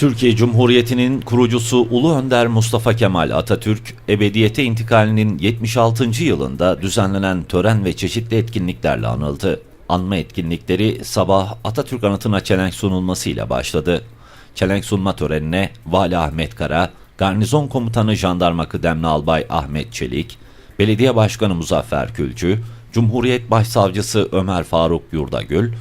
Türkiye Cumhuriyeti'nin kurucusu Ulu Önder Mustafa Kemal Atatürk, ebediyete intikalinin 76. yılında düzenlenen tören ve çeşitli etkinliklerle anıldı. Anma etkinlikleri sabah Atatürk anıtına çelenk sunulmasıyla başladı. Çelenk sunma törenine Vali Ahmet Kara, Garnizon Komutanı Jandarma Kıdemli Albay Ahmet Çelik, Belediye Başkanı Muzaffer Külcü, Cumhuriyet Başsavcısı Ömer Faruk Yurdagül,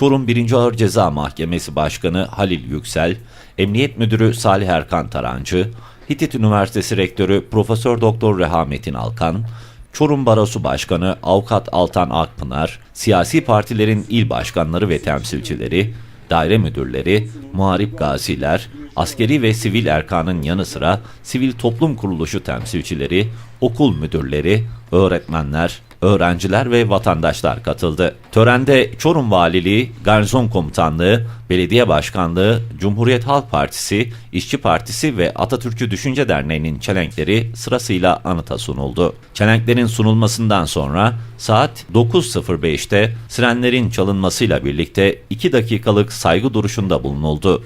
Çorum 1. Ağır Ceza Mahkemesi Başkanı Halil Yüksel, Emniyet Müdürü Salih Erkan Tarancı, Hitit Üniversitesi Rektörü Profesör Doktor Rehametin Alkan, Çorum Barosu Başkanı Avukat Altan Akpınar, siyasi partilerin il başkanları ve temsilcileri, daire müdürleri, muharip gaziler, askeri ve sivil erkanın yanı sıra sivil toplum kuruluşu temsilcileri, okul müdürleri, öğretmenler, öğrenciler ve vatandaşlar katıldı. Törende Çorum Valiliği, Garnizon Komutanlığı, Belediye Başkanlığı, Cumhuriyet Halk Partisi, İşçi Partisi ve Atatürkçü Düşünce Derneği'nin çelenkleri sırasıyla anıta sunuldu. Çelenklerin sunulmasından sonra saat 9.05'te sirenlerin çalınmasıyla birlikte 2 dakikalık saygı duruşunda bulunuldu.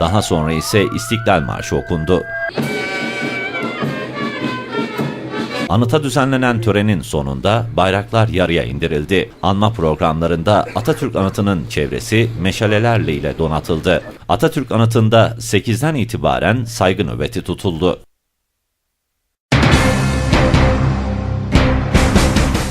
Daha sonra ise İstiklal Marşı okundu. Anıta düzenlenen törenin sonunda bayraklar yarıya indirildi. Anma programlarında Atatürk Anıtı'nın çevresi meşalelerle ile donatıldı. Atatürk Anıtı'nda 8'den itibaren saygı nöbeti tutuldu.